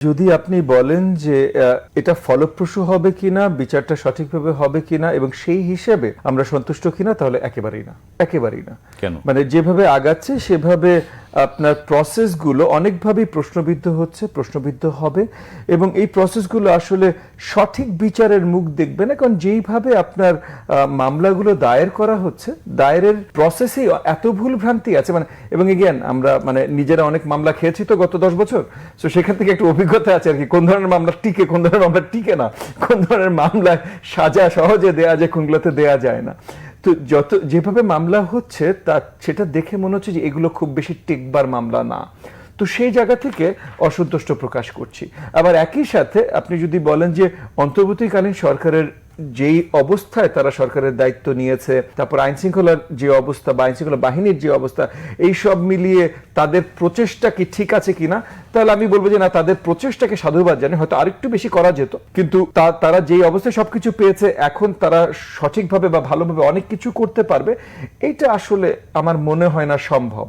যদি আপনি বলেন যে এটা ফলপ্রসূ হবে কিনা বিচারটা সঠিকভাবে হবে কিনা এবং সেই হিসেবে আমরা সন্তুষ্ট কিনা তাহলে একেবারেই না একেবারেই না কেন? মানে যেভাবে আগাচ্ছে সেভাবে আপনার প্রসেসগুলো অনেকভাবেই প্রশ্নবিদ্ধ হচ্ছে, প্রশ্নবিদ্ধ হবে এবং এই প্রসেসগুলো আসলে সঠিক বিচারের মুখ দেখবে না, কারণ যেইভাবে আপনার মামলাগুলো দায়ের করা হচ্ছে, দায়েরের প্রসেসেই এত ভুল ভ্রান্তি আছে মানে এবং এগেন আমরা মানে নিজেরা অনেক মামলা খেয়েছি তো গত দশ বছর তো সেখান থেকে একটু অভিজ্ঞতা আছে আর কি, কোন ধরনের মামলা টিকে, কোন ধরনের মামলা টিকে না, কোন ধরনের মামলায় সাজা সহজে দেয়া যায়, কোনগুলোতে দেয়া যায় না। তো যত যেভাবে মামলা হচ্ছে তা সেটা দেখে মনে হচ্ছে যে এগুলো খুব বেশি টিকবার মামলা না। তো সেই জায়গা থেকে অসন্তুষ্ট প্রকাশ করছি। আবার একই সাথে আপনি যদি বলেন যে অন্তর্বর্তীকালীন সরকারের যেই অবস্থায় তারা সরকারের দায়িত্ব নিয়েছে, তারপর আইন শৃঙ্খলার যে অবস্থা বা আইন শৃঙ্খলা বাহিনীর যে অবস্থা, এই সব মিলিয়ে তাদের প্রচেষ্টা কি ঠিক আছে কিনা? তাহলে আমি বলব যে না, তাদের প্রচেষ্টাকে সাধুবাদ জানি হয়তো আরেকটু বেশি করা যেত। কিন্তু তা- তারা যেই অবস্থায় সবকিছু পেয়েছে, এখন তারা সঠিকভাবে বা ভালোভাবে অনেক কিছু করতে পারবে এইটা আসলে আমার মনে হয় না সম্ভব।